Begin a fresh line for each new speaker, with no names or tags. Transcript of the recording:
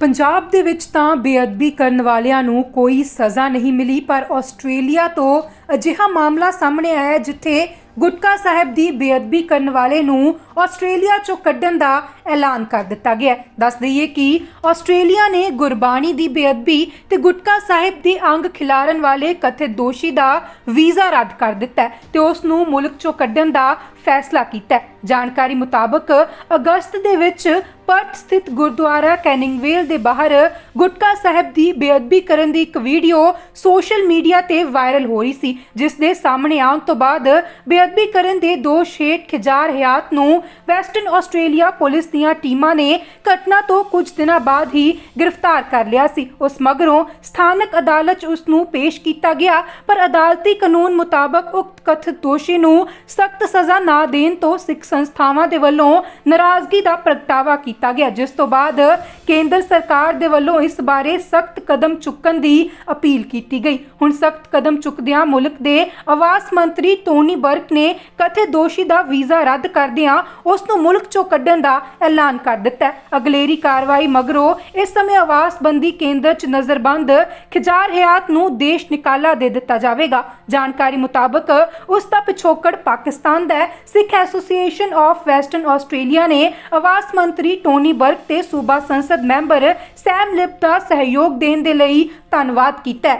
ਪੰਜਾਬ ਦੇ ਵਿੱਚ ਤਾਂ ਬੇਅਦਬੀ ਕਰਨ ਵਾਲਿਆਂ ਨੂੰ ਕੋਈ ਸਜ਼ਾ ਨਹੀਂ ਮਿਲੀ, ਪਰ ਆਸਟ੍ਰੇਲੀਆ ਤੋਂ ਅਜਿਹਾ ਮਾਮਲਾ ਸਾਹਮਣੇ ਆਇਆ ਜਿੱਥੇ ਗੁਟਕਾ ਸਾਹਿਬ ਦੀ ਬੇਅਦਬੀ ਕਰਨ ਵਾਲੇ ਨੂੰ ਆਸਟ੍ਰੇਲੀਆ ਚੋਂ ਕੱਢਣ ਦਾ ਐਲਾਨ ਕਰ ਦਿੱਤਾ ਗਿਆ ਦੱਸ ਦਈਏ ਕਿ ਆਸਟ੍ਰੇਲੀਆ ਨੇ ਗੁਰਬਾਣੀ ਦੀ ਬੇਅਦਬੀ ਤੇ ਗੁਟਕਾ ਸਾਹਿਬ ਦੀ ਅੰਗ ਖਿਲਾਰਨ ਵਾਲੇ ਕਥਿਤ ਦੋਸ਼ੀ ਦਾ ਵੀਜ਼ਾ ਰੱਦ ਕਰ ਦਿੱਤਾ ਹੈ ਤੇ ਉਸ ਨੂੰ ਮੁਲਕ ਚੋਂ ਕੱਢਣ ਦਾ ਫੈਸਲਾ ਕੀਤਾ ਜਾਣਕਾਰੀ ਮੁਤਾਬਕ ਅਗਸਤ ਦੇ ਵਿੱਚ ਪਰਥ ਸਥਿਤ ਗੁਰਦੁਆਰਾ ਕੈਨਿੰਗਵੇਲ ਦੇ ਬਾਹਰ ਗੁਟਕਾ ਸਾਹਿਬ ਦੀ ਬੇਅਦਬੀ ਕਰਨ ਦੀ ਇੱਕ ਵੀਡੀਓ ਸੋਸ਼ਲ ਮੀਡੀਆ ਤੇ ਵਾਇਰਲ ਹੋ ਰਹੀ ਸੀ, ਜਿਸ ਦੇ ਸਾਹਮਣੇ ਆਉਣ ਤੋਂ ਬਾਅਦ ਬੇਅਦਬੀ ਕਰਨ ਦੇ ਦੋਸ਼ ਹੇਠ ਖਿਜਾਰ ਹਯਾਤ ਨੂੰ ਵੈਸਟਰਨ ਆਸਟ੍ਰੇਲੀਆ ਪੁਲਿਸ ਦੀਆਂ ਟੀਮਾਂ ਨੇ ਘਟਨਾ ਤੋਂ ਕੁਝ ਦਿਨਾਂ ਬਾਅਦ ਹੀ ਗ੍ਰਿਫਤਾਰ ਕਰ ਲਿਆ ਸੀ। ਉਸ ਮਗਰੋਂ ਸਥਾਨਕ ਅਦਾਲਤ 'ਚ ਉਸ ਨੂੰ ਪੇਸ਼ ਕੀਤਾ ਗਿਆ, ਪਰ ਅਦਾਲਤੀ ਕਾਨੂੰਨ ਮੁਤਾਬਕ ਉਕਤ ਕਥਿਤ ਦੋਸ਼ੀ ਨੂੰ ਸਖਤ ਸਜ਼ਾ ਨਾ ਦੇਣ ਤੋਂ ਸਿੱਖ ਸੰਸਥਾਵਾਂ ਦੇ ਵੱਲੋਂ ਨਾਰਾਜ਼ਗੀ ਦਾ ਪ੍ਰਗਟਾਵਾ ਕੀਤਾ ਗਿਆ, ਜਿਸ ਤੋਂ ਬਾਅਦ ਕੇਂਦਰ ਸਰਕਾਰ ਦੇ ਵੱਲੋਂ ਇਸ ਬਾਰੇ ਸਖਤ ਕਦਮ ਚੁੱਕਣ ਦੀ ਅਪੀਲ ਕੀਤੀ ਗਈ। ਹੁਣ ਸਖਤ ਕਦਮ ਚੁੱਕਦਿਆਂ ਮੁਲਕ ਦੇ ਆਵਾਸ ਮੰਤਰੀ ਟੋਨੀ ਬਰਕ ਨੇ ਕਥਿਤ ਦੋਸ਼ੀ ਦਾ ਵੀਜ਼ਾ ਰੱਦ ਕਰਦਿਆਂ ਉਸ ਨੂੰ ਮੁਲਕ ਚੋਂ ਕੱਢਣ ਦਾ ਐਲਾਨ ਕਰ ਦਿੱਤਾ ਅਗਲੇਰੀ ਕਾਰਵਾਈ ਮਗਰੋਂ ਇਸ ਸਮੇਂ ਆਵਾਸ ਕੇਂਦਰ 'ਚ ਨਜ਼ਰਬੰਦ ਖਿਜਾਰ ਹਯਾਤ ਨੂੰ ਦੇਸ਼ ਨਿਕਾਲਾ ਦੇ ਦਿੱਤਾ ਜਾਵੇਗਾ। ਜਾਣਕਾਰੀ ਮੁਤਾਬਕ ਉਸ ਦਾ ਪਿਛੋਕੜ ਪਾਕਿਸਤਾਨ ਦਾ Sikh association of western Australia ਨੇ ਆਵਾਸ ਮੰਤਰੀ ਟੋਨੀ ਬਰਗ ਤੇ ਸੂਬਾ ਸੰਸਦ ਮੈਂਬਰ ਸੈਮ ਲਿਪ ਦਾ ਸਹਿਯੋਗ ਦੇਣ ਦੇ ਲਈ ਧੰਨਵਾਦ ਕੀਤਾ